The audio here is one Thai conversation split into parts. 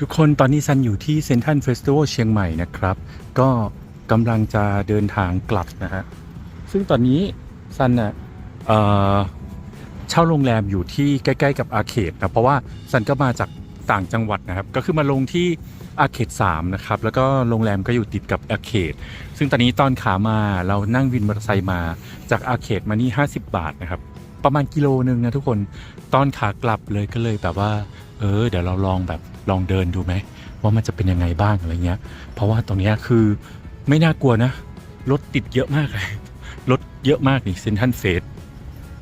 ทุกคนตอนนี้ซันอยู่ที่เซนทันเฟสติวัลเชียงใหม่นะครับ ก็กำลังจะเดินทางกลับนะฮะ ซึ่งตอนนี้ซันน่ะเอ่อเช่าโรงแรมอยู่ที่ใกล้ๆกับอาเขตนะ เพราะว่าซันก็มาจากต่างจังหวัดนะครับ ก็คือมาลงที่อาเขต3นะครับ แล้วก็โรงแรมก็อยู่ติดกับอาเขต ซึ่งตอนนี้ตอนขามาเรานั่งวินมอเตอร์ไซค์มาจากอาเขตมานี่ 50 บาทนะครับ ประมาณกิโลนึงนะทุกคนตอนขากลับเลยก็เลยแบบว่า เออ เดี๋ยวเราลองแบบลองเดินดูไหมว่ามันจะเป็นยังไงบ้างอะไรเงี้ย เพราะว่าตรงนี้คือไม่น่ากลัวนะรถติดเยอะมากเลยรถเยอะมากนี่เซนทันเฟส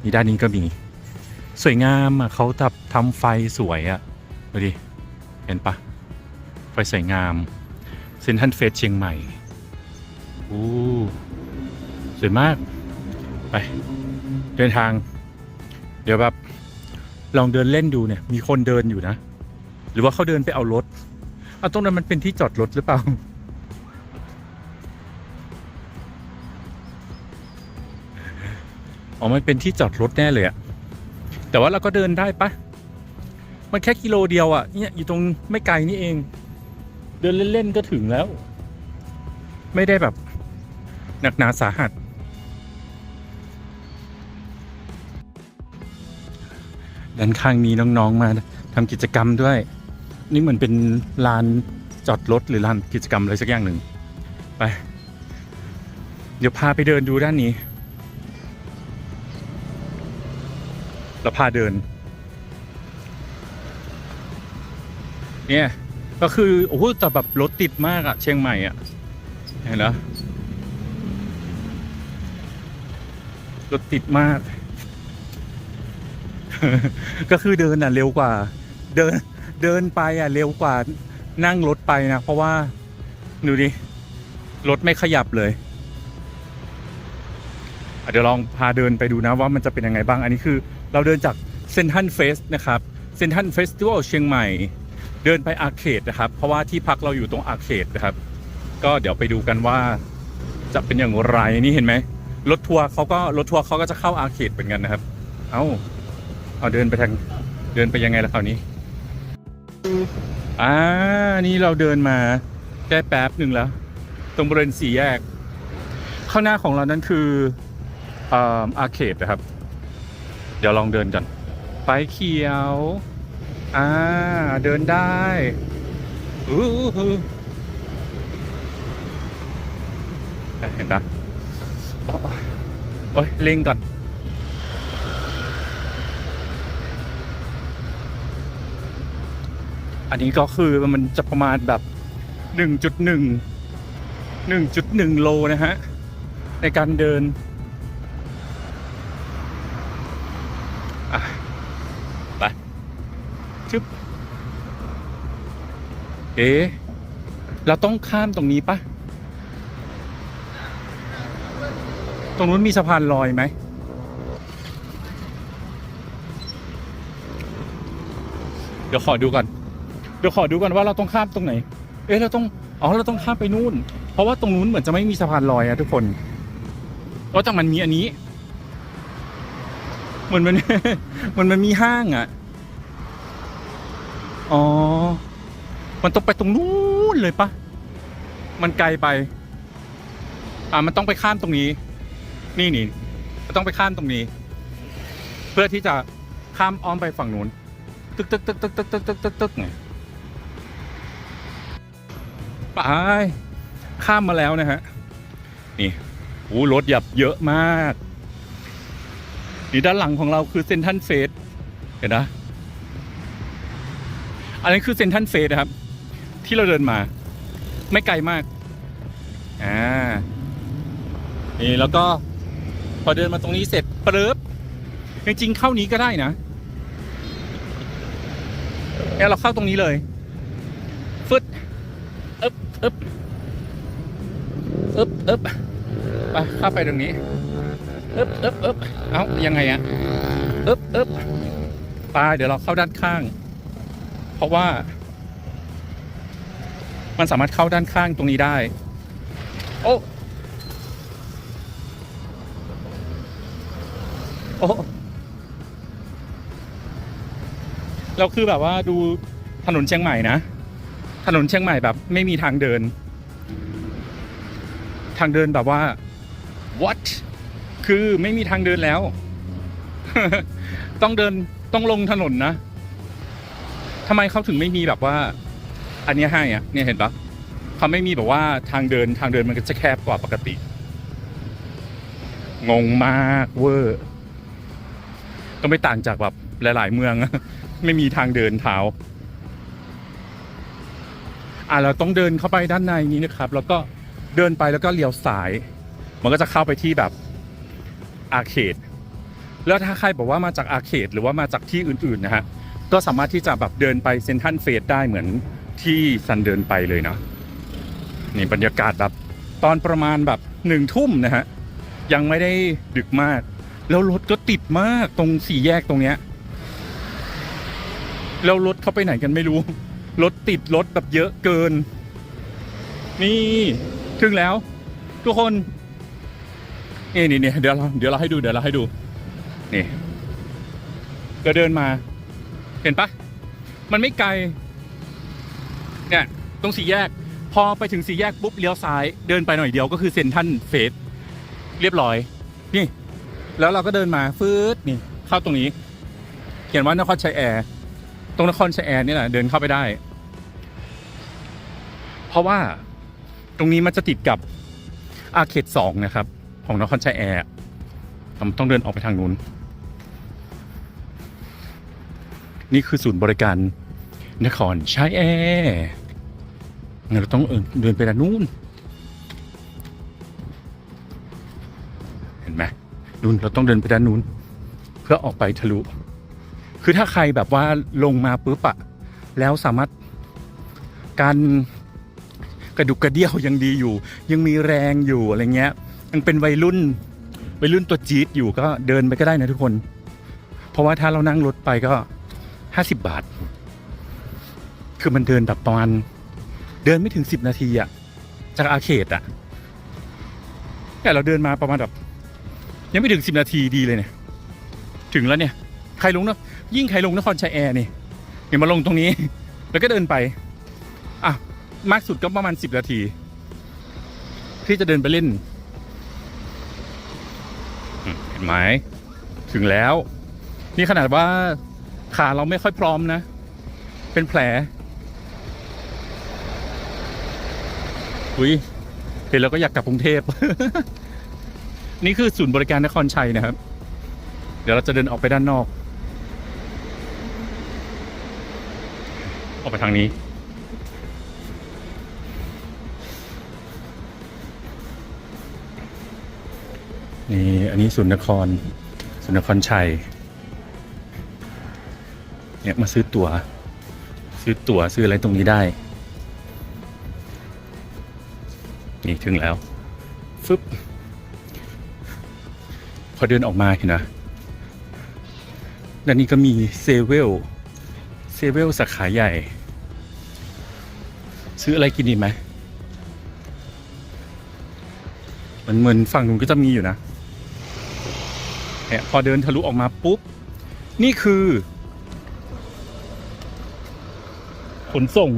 นี่ด้านนี้ก็มี สวยงามอะเขาทำทำไฟสวยอะดูดิเห็นปะไฟสวยงามเซนทันเฟสเชียงใหม่อู้สวยมากไป เดินทาง ดี๋ยวแบบลองเดินเล่นดูเนี่ย มีคนเดินอยู่นะ หรือว่าเขาเดินไปเอารถเอาตรงนั้นมันเป็นที่จอดรถหรือเปล่า อ๋อ มันเป็นที่จอดรถแน่เลยอะแต่ว่าเราก็เดินได้ปะ มันแค่กิโลเดียวอะเนี่ยอยู่ตรงไม่ไกลนี่เอง เดินเล่นๆก็ถึงแล้ว ไม่ได้แบบ หนักหนาสาหัส ด้านข้างนี้น้องๆมาทำกิจกรรมด้วย นี่เหมือนเป็นลานจอดรถหรือลานกิจกรรมอะไรสักอย่างหนึ่งไป เดี๋ยวพาไปเดินดูด้านนี้เราพาเดิน เนี่ย ก็คือ โอ้โหแต่แบบรถติดมากอะเชียงใหม่อะเห็นแล้วรถติดมาก ก็คือเดินอะเร็วกว่า เดินเดินไปอะเร็วกว่านั่งรถไปนะเพราะว่าดูดิรถไม่ขยับเลยเดี๋ยวลองพาเดินไปดูนะว่ามันจะเป็นยังไงบ้าง อันนี้คือเราเดินจากเซนทันเฟสนะครับเซนทันเฟสติวัลเชียงใหม่ เดินไปอาร์เคดนะครับ เพราะว่าที่พักเราอยู่ตรงอาร์เคดนะครับ ก็เดี๋ยวไปดูกันว่าจะเป็นอย่างไรนี่เห็นไหมรถทัวร์เขาก็รถทัวร์เขาก็จะเข้าอาร์เคดเหมือนกันนะครับ เอ้า เอาเดินไปทางเดินไปยังไงล่ะคราวนี้อ่านี่เราเดินมาแค่แป๊บหนึ่งแล้ว ตรงบริเวณสี่แยก ข้างหน้าของเรานั้นคืออ่าอาร์เคดนะครับ เดี๋ยวลองเดินกันไปเขียวอ่าเดินได้อู้หูเห็นปะโอ้ยโอ้ยเล็งก่อน อันนี้ก็คือมันจะประมาณแบบ 1.1 1.1 โลนะฮะ ในการเดิน ไปชึบ เอ๊เราต้องข้ามตรงนี้ปะ ตรงนู้นมีสะพานลอยไหมเดี๋ยวขอดูก่อน เดี๋ยวขอดูกันว่าเราต้องข้ามตรงไหน เอ๊ะเราต้อง อ๋อ เราต้องข้ามไปนู่น เพราะว่าตรงนู้นเหมือนจะไม่มีสะพานลอยอะทุกคนเพราะแต่มันมีอันนี้ เหมือนมันเหมือนมันมีห้างอะอ๋อ มันต้องไปตรงนู้นเลยปะ มันไกลไป อ่า มันต้องไปข้ามตรงนี้ นี่นี่มันต้องไปข้ามตรงนี้ เพื่อที่จะข้ามอ้อมไปฝั่งนู้นตึกตึกตึกตึกตึกตึกตึกตึกตึกไง ไปข้ามมาแล้วนะฮะ นี่โอ้รถหยับเยอะมาก นี่ด้านหลังของเราคือเซนทันเฟสเห็นนะ อันนี้คือเซนทันเฟสนะครับ ที่เราเดินมา ไม่ไกลมาก อ่า นี่แล้วก็ พอเดินมาตรงนี้เสร็จปรึบจริงๆเข้านี้ก็ได้นะเนี่ยเราเข้าตรงนี้เลย อึบอึบอึบอึบไปเข้าไปตรงนี้อึบอึบอึบเอ้ายังไงอะอึบอึบไปเดี๋ยวเราเข้าด้านข้าง เพราะว่า มันสามารถเข้าด้านข้างตรงนี้ได้ โอ้โอ้เราคือแบบว่าดูถนนเชียงใหม่นะ ถนนเชียงใหม่แบบ ไม่มีทางเดิน ทางเดินแบบว่า what คือไม่มีทางเดินแล้ว ต้องเดินต้องลงถนนนะทำไมเขาถึงไม่มีแบบว่า อันนี้ให้อะเนี่ยเห็นปะเขาไม่มีแบบว่าทางเดินทางเดินมันก็จะแคบกว่าปกติ งงมากเวอร์ก็ไม่ต่างจากแบบหลาย ๆ เมือง ไม่มีทางเดินเท้า อะเราต้องเดินเข้าไปด้านในนี้นะครับ แล้วก็เดินไปแล้วก็เลี้ยวซ้าย มันก็จะเข้าไปที่แบบอาเคดแล้วถ้าใครบอกว่ามาจากอาเคดหรือว่ามาจากที่อื่นๆนะฮะก็สามารถที่จะแบบเดินไปเซนทันเฟสได้เหมือนที่ซันเดินไปเลยนะนี่บรรยากาศแบบตอนประมาณแบบหนึ่งทุ่มนะฮะยังไม่ได้ดึกมาก แล้วรถก็ติดมากตรงสี่แยกตรงเนี้ยแล้วรถเขาไปไหนกันไม่รู้ รถติดรถแบบเยอะเกิน นี่ถึงแล้ว ทุกคนนี่นี่นี่เดี๋ยวเราเดี๋ยวเราให้ดูเดี๋ยวเราให้ดูนี่ก็เดินมา เห็นปะมันไม่ไกล เนี่ย ตรงสี่แยก พอไปถึงสี่แยกปุ๊บเลี้ยวซ้ายเดินไปหน่อยเดียวก็คือเซนทันเฟสเรียบร้อย นี่ แล้วเราก็เดินมาฟืดนี่ เข้าตรงนี้ เขียนว่านครชัยแอร์ ตรงนครชัยแอร์นี่แหละเดินเข้าไปได้ เพราะว่าตรงนี้มันจะติดกับอาเขตสองนะครับ ของนครชัยแอร์ต้องเดินออกไปทางนู้น นี่คือศูนย์บริการนครชัยแอร์เราต้องเออเดินไปด้านนู้นเห็นไหมนู้นเราต้องเดินไปด้านนู้น เพื่อออกไปทะลุ คือถ้าใครแบบว่าลงมาปุ๊บอะแล้วสามารถการ กระดุกกระเดี่ยวยังดีอยู่ ยังมีแรงอยู่อะไรเงี้ย ยังเป็นวัยรุ่นวัยรุ่นตัวจี๊ดอยู่ก็เดินไปก็ได้นะทุกคน เพราะว่าถ้าเรานั่งรถไปก็ห้าสิบบาท คือมันเดินแบบประมาณเดินไม่ถึงสิบนาทีอะจากอาเขตอะแต่เราเดินมาประมาณแบบยังไม่ถึงสิบนาทีดีเลยเนี่ยถึงแล้วเนี่ย ใครลงเนอะยิ่งใครลงนครชัยแอร์นี่เดี๋ยวมาลงตรงนี้ แล้วก็เดินไป มากสุดก็ประมาณสิบนาที ที่จะเดินไปเล่นเห็นไหมถึงแล้ว นี่ขนาดว่าขาเราไม่ค่อยพร้อมนะ เป็นแผลอุ้ยเห็นแล้วก็อยากกลับกรุงเทพ นี่คือศูนย์บริการนครชัยนะครับ เดี๋ยวเราจะเดินออกไปด้านนอก ออกไปทางนี้ นี่ อันนี้ศูนย์นครศูนครชัย เนี่ยมาซื้อตั๋ว ซื้อตั๋วซื้ออะไรตรงนี้ได้ นี่ถึงแล้ว ฟึบ พอเดินออกมาเห็นนะด้านนี้ก็มีเซเวล เซเวลสาขาใหญ่ ซื้ออะไรกินดีไหมมันเหมือนฝั่งนู้นก็จะมีอยู่นะ เนี่ยพอเดินทะลุออกมาปุ๊บ นี่คือ ขนส่ง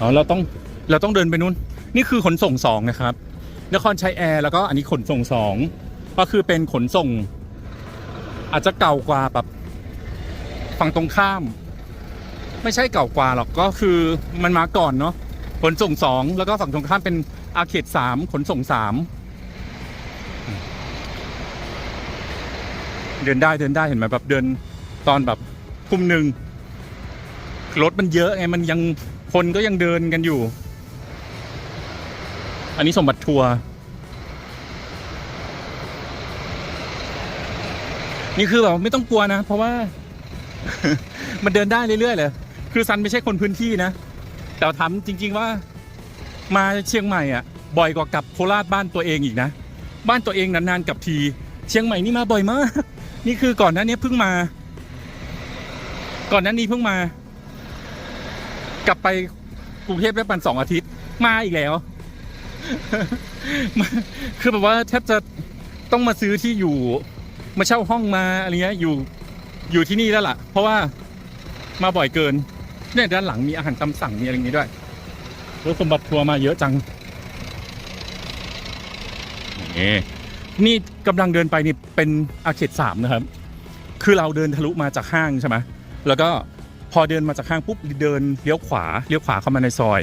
อ๋อ เราต้อง เราต้องเดินไปนู้นนี่คือขนส่งสองนะครับ นครชัยแอร์แล้วก็อันนี้ขนส่งสอง ก็คือเป็นขนส่ง อาจจะเก่ากว่าแบบฝั่งตรงข้าม ไม่ใช่เก่ากว่าหรอก ก็คือมันมาก่อนเนาะขนส่งสองแล้วก็ฝั่งตรงข้ามเป็น อาเขตสามขนส่งสามเดินได้เดินได้เห็นไหมแบบเดินตอนแบบทุ่มหนึ่งรถมันเยอะไงมันยังคนก็ยังเดินกันอยู่ อันนี้สมบัติทัวร์นี่คือแบบไม่ต้องกลัวนะ เพราะว่า มันเดินได้เรื่อยๆเลย คือซันไม่ใช่คนพื้นที่นะ แต่ถามจริง ๆว่า มาเชียงใหม่อะบ่อยกว่ากลับโคราชบ้านตัวเองอีกนะ บ้านตัวเองนานๆกลับที เชียงใหม่นี่มาบ่อยมากนี่คือก่อนหน้านี้เพิ่งมา ก่อนหน้านี้เพิ่งมา กลับไปกรุงเทพได้ปันสองอาทิตย์มาอีกแล้ว คือแบบว่าแทบจะต้องมาซื้อที่อยู่ มาเช่าห้องมาอะไรเงี้ยอยู่อยู่ที่นี่แล้วล่ะ เพราะว่ามาบ่อยเกินเนี่ยด้านหลังมีอาหารตามสั่งมีอะไรอย่างงี้ด้วย รถสมบัติทัวร์มาเยอะจัง นี่นี่กำลังเดินไปนี่เป็นอาเขตสามนะครับ คือเราเดินทะลุมาจากห้างใช่ไหมแล้วก็พอเดินมาจากห้างปุ๊บเดินเลี้ยวขวาเลี้ยวขวาเข้ามาในซอย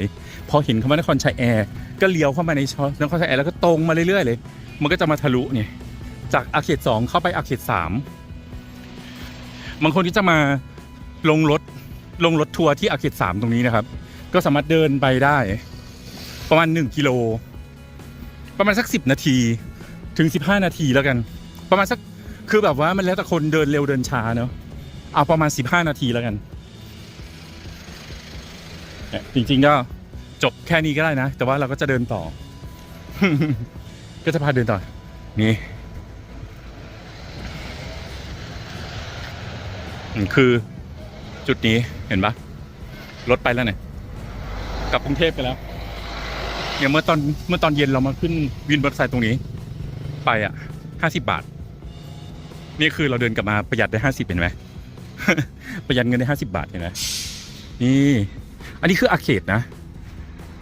พอเห็นคำว่านครชัยแอร์ก็เลี้ยวเข้ามาในซอยนครชัยแอร์แล้วก็ตรงมาเรื่อยๆเลย มันก็จะมาทะลุเนี่ยจากอาเขตสองเข้าไปอาเขตสามบางคนที่จะมาลงรถลงรถทัวร์ที่อาเขตสามตรงนี้นะครับ ก็สามารถเดินไปได้ ประมาณ 1 กิโล ประมาณสัก 10 นาทีถึง 15 นาทีแล้วกัน ประมาณสักคือแบบว่ามันแล้วแต่คนเดินเร็วเดินช้าเนาะเอาประมาณ 15 นาทีแล้วกันจริงๆก็จบแค่นี้ก็ได้นะ แต่ว่าเราก็จะเดินต่อ ก็จะพาเดินต่อ นี่คือจุดนี้เห็นปะรถไปแล้วเนี่ย กลับกรุงเทพไปแล้วเนี่ยเมื่อตอนเมื่อตอนเย็นเรามาขึ้นวินมอเตอร์ไซค์ตรงนี้ ไปอะห้าสิบบาท นี่คือเราเดินกลับมาประหยัดได้ห้าสิบเห็นไหมประหยัดเงินได้ห้าสิบาทเห็นไหมนี่ อันนี้คืออาเขตนะ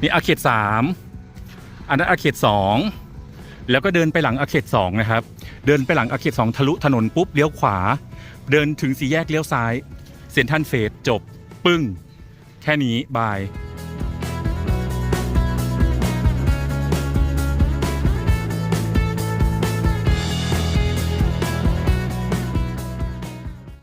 นี่อาเขตสามอันนั้นอาเขตสองแล้วก็เดินไปหลังอาเขตสองนะครับ เดินไปหลังอาเขตสองทะลุถนนปุ๊บเลี้ยวขวา เดินถึงสี่แยกเลี้ยวซ้ายเซ็นทรัลเฟสจบ ปึ้ง แค่นี้บาย